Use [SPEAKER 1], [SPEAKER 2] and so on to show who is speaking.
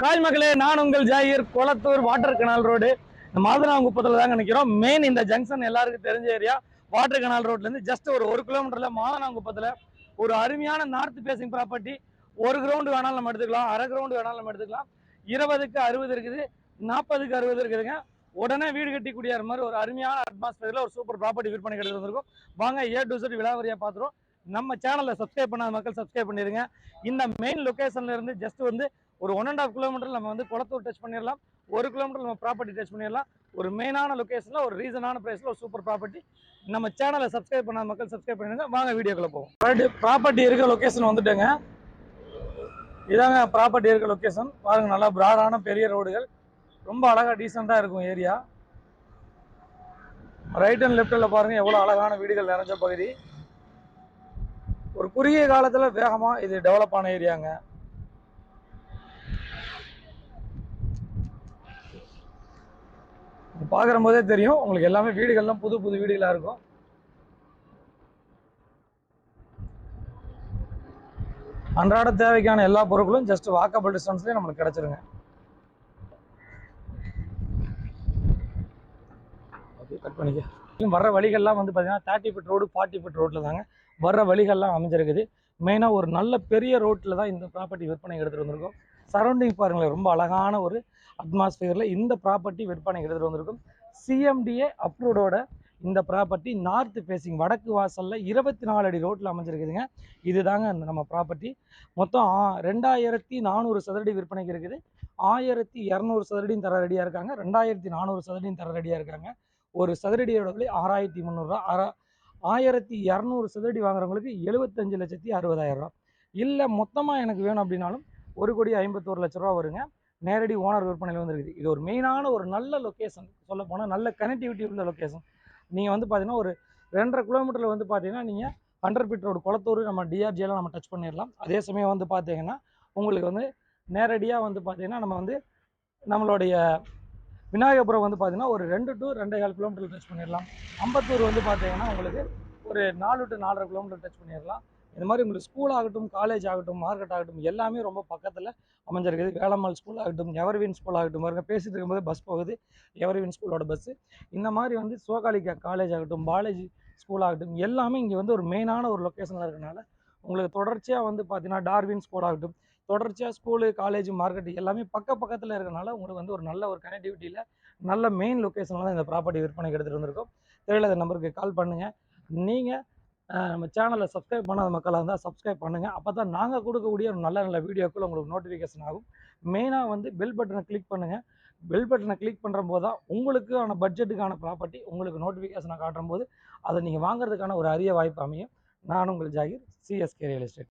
[SPEAKER 1] Hi மகளே நான் உங்கள் Zakir Kolathur water canal road மாதனாங்குப்பத்தில் தாங்க நிற்கிறோம் மெயின் இந்த ஜங்ஷன் எல்லாருக்கும் தெரிஞ்ச ஏரியா வாட்டர் கனால் ரோட்லேருந்து ஜஸ்ட் ஒரு ஒரு கிலோமீட்டரில் மாதனாங்குப்பத்தில் ஒரு அருமையான நார்த் பேசிங் ப்ராப்பர்ட்டி ஒரு கிரவுண்டு வேணாலும் நம்ம எடுத்துக்கலாம். அரை கிரவுண்டு வேணாலும் நம்ம எடுத்துக்கலாம். இருபதுக்கு அறுபது இருக்குது. நாற்பதுக்கு அறுபது இருக்குதுங்க. உடனே வீடு கட்டி குடியாற மாதிரி ஒரு அருமையான அட்மாஸ்பியரில் ஒரு சூப்பர் ப்ராப்பர்ட்டி விற்பனை கிடைத்து வாங்க ஏ டு செட் விழாவரியாக பார்த்துருவோம். நம்ம சேனலை சப்ஸ்கிரைப் பண்ணாத மக்கள் சப்ஸ்கிரைப் பண்ணிடுங்க இந்த மெயின் லொக்கேஷன்லேருந்து ஜஸ்ட் வந்து ஒரு ஒன் அண்ட் ஆஃப் கிலோமீட்டர் நம்ம வந்து குளத்தூர் டச் பண்ணிடலாம் ஒரு கிலோமீட்டர் நம்ம ப்ராப்பர்ட்டி டச் பண்ணிடலாம் ஒரு மெயினான லொக்கேஷனில் ஒரு ரீசனான ப்ரைஸில் ஒரு சூப்பர் ப்ராப்பர்ட்டி நம்ம சேனலை சப்ஸ்கிரைப் பண்ணாத மக்கள் சப்ஸ்கிரைப் பண்ணிடுங்க வாங்க வீடியோக்குள்ள போவோம். ப்ராப்பர்ட்டி இருக்க லொக்கேஷன் வந்துட்டேங்க. இதாங்க ப்ராப்பர்ட்டி இருக்க லொக்கேஷன் பாருங்க நல்லா ப்ராடான பெரிய ரோடுகள் ரொம்ப அழகாக டீசெண்டாக இருக்கும் ஏரியா ரைட் அண்ட் லெஃப்டில் பாருங்கள் எவ்வளோ அழகான வீடுகள் நிறைஞ்ச பகுதி. ஒரு குறுகிய காலத்தில் வேகமாக இது டெவலப் ஆன ஏரியாங்க பார்க்குற போதே தெரியும் உங்களுக்கு எல்லாமே வீடுகள்லாம் புது புது வீடுகளாக இருக்கும். அன்றாட தேவைக்கான எல்லா பொருட்களும் ஜஸ்ட் வாக்கபிள் டிஸ்டன்ஸ்லேயே நம்மளுக்கு கிடச்சிருங்க. கட் பண்ணிக்க. வர்ற வழிகள்லாம் வந்து பார்த்தீங்கன்னா thirty feet road forty feet ரோட்டில் தாங்க. வர்ற வழிகள்லாம் அமைஞ்சிருக்குது. மெயினாக ஒரு நல்ல பெரிய ரோட்டில் தான் இந்த ப்ராப்பர்ட்டி விற்பனை எடுத்துகிட்டு வந்திருக்கோம். சரௌண்டிங் பாருங்களேன் ரொம்ப அழகான ஒரு அட்மாஸ்பியரில் இந்த ப்ராப்பர்ட்டி விற்பனை எடுத்துகிட்டு வந்திருக்கும். சிஎம்டிஏ அப்ரூவோட இந்த ப்ராப்பர்ட்டி நார்த் ஃபேஸிங் வடக்கு வாசலில் இருபத்தி நாலு அடி ரோட்டில் அமைஞ்சிருக்குதுங்க. இதுதாங்க தாங்க நம்ம ப்ராப்பர்ட்டி மொத்தம் ஆ- ரெண்டாயிரத்தி நானூறு சதுரடி விற்பனைக்கு இருக்குது. ஆயிரத்தி இரநூறு சதுரடியும் தர ரெடியாக இருக்காங்க. ரெண்டாயிரத்தி நானூறு சதுரடியும் தர ரெடியாக இருக்காங்க. ஒரு சதுரடியோட விலை ஆறாயிரத்தி முந்நூறுரூவா ஆறா ஆயிரத்தி இரநூறு சதுரடி வாங்குறவங்களுக்கு எழுபத்தஞ்சு லட்சத்தி அறுபதாயிரம் ரூபா. இல்லை மொத்தமாக எனக்கு வேணும் அப்படின்னாலும் ஒரு கோடி ஐம்பத்தோரு லட்ச ரூபா வருங்க. நேரடி ஓனர் விற்பனையில் வந்துருக்குது. இது ஒரு மெயினான ஒரு நல்ல லொக்கேஷன் சொல்ல போனால் நல்ல கனெக்டிவிட்டி உள்ள லொக்கேஷன் நீங்கள் வந்து பார்த்தீங்கன்னா ஒரு ரெண்டரை கிலோமீட்டரில் வந்து பார்த்தீங்கன்னா நீங்கள் ஹண்ட்ரட் ஃபீட் ரோடு குளத்தூர் நம்ம டிஆர்ஜியெல்லாம் நம்ம டச் பண்ணிடலாம். அதே சமயம் வந்து பார்த்தீங்கன்னா உங்களுக்கு வந்து நேரடியாக வந்து பார்த்தீங்கன்னா நம்ம வந்து நம்மளுடைய விநாயகபுரம் வந்து பார்த்தீங்கன்னா ஒரு ரெண்டு டு ரெண்டே கால் கிலோமீட்டர் டச் பண்ணிடலாம். அம்பத்தூர் வந்து பார்த்தீங்கன்னா உங்களுக்கு ஒரு நாலு டு நாலரை கிலோமீட்டர் டச் பண்ணிடலாம். இந்த மாதிரி உங்களுக்கு ஸ்கூல் ஆகட்டும் காலேஜ் ஆகட்டும் மார்க்கெட் ஆகட்டும் எல்லாமே ரொம்ப பக்கத்தில் அமைஞ்சிருக்குது வேளம்மாள் ஸ்கூல் ஆகட்டும் எவர்வின் ஸ்கூல் ஆகட்டும் பாருங்கள் பேசிட்டு இருக்கும்போது பஸ் போகுது. எவர்வின் ஸ்கூலோட பஸ்ஸு இந்த மாதிரி வந்து சோகாலிக்கா காலேஜ் ஆகட்டும் பாலாஜி ஸ்கூல் ஆகட்டும் எல்லாமே இங்கே வந்து ஒரு மெயினான ஒரு லொக்கேஷனில் இருக்கனால உங்களுக்கு தொடர்ச்சியாக வந்து பார்த்தீங்கன்னா டார்வின் ஸ்கூல் ஆகட்டும் தொடர்ச்சியாக ஸ்கூலு காலேஜ் மார்க்கெட் எல்லாமே பக்க பக்கத்தில் இருக்கனால உங்களுக்கு வந்து ஒரு நல்ல ஒரு கனெக்டிவிட்டியில் நல்ல மெயின் லொக்கேஷனில் தான் இந்த ப்ராப்பர்ட்டி விற்பனைக்கு எடுத்துகிட்டு வந்திருக்கோம். தெரியல இந்த நம்பருக்கு கால் பண்ணுங்கள் நீங்கள் நம்ம சேனலை சப்ஸ்கிரைப் பண்ணாத மக்களாக இருந்தால் சப்ஸ்கிரைப் பண்ணுங்கள் அப்போ தான் நாங்கள் கொடுக்கக்கூடிய ஒரு நல்ல நல்ல வீடியோக்குள்ள உங்களுக்கு நோட்டிஃபிகேஷன் ஆகும். மெயினாக வந்து பெல் பட்டனை கிளிக் பண்ணுங்கள் பெல் பட்டனை கிளிக் பண்ணுற போது தான் உங்களுக்கான பட்ஜெட்டுக்கான ப்ராப்பர்ட்டி உங்களுக்கு நோட்டிஃபிகேஷனை காட்டும் போது அதை நீங்கள் வாங்குறதுக்கான ஒரு அரிய வாய்ப்பு அமையும். நான் உங்கள் ஜாகிர் சிஎஸ்கே ரியல் எஸ்டேட்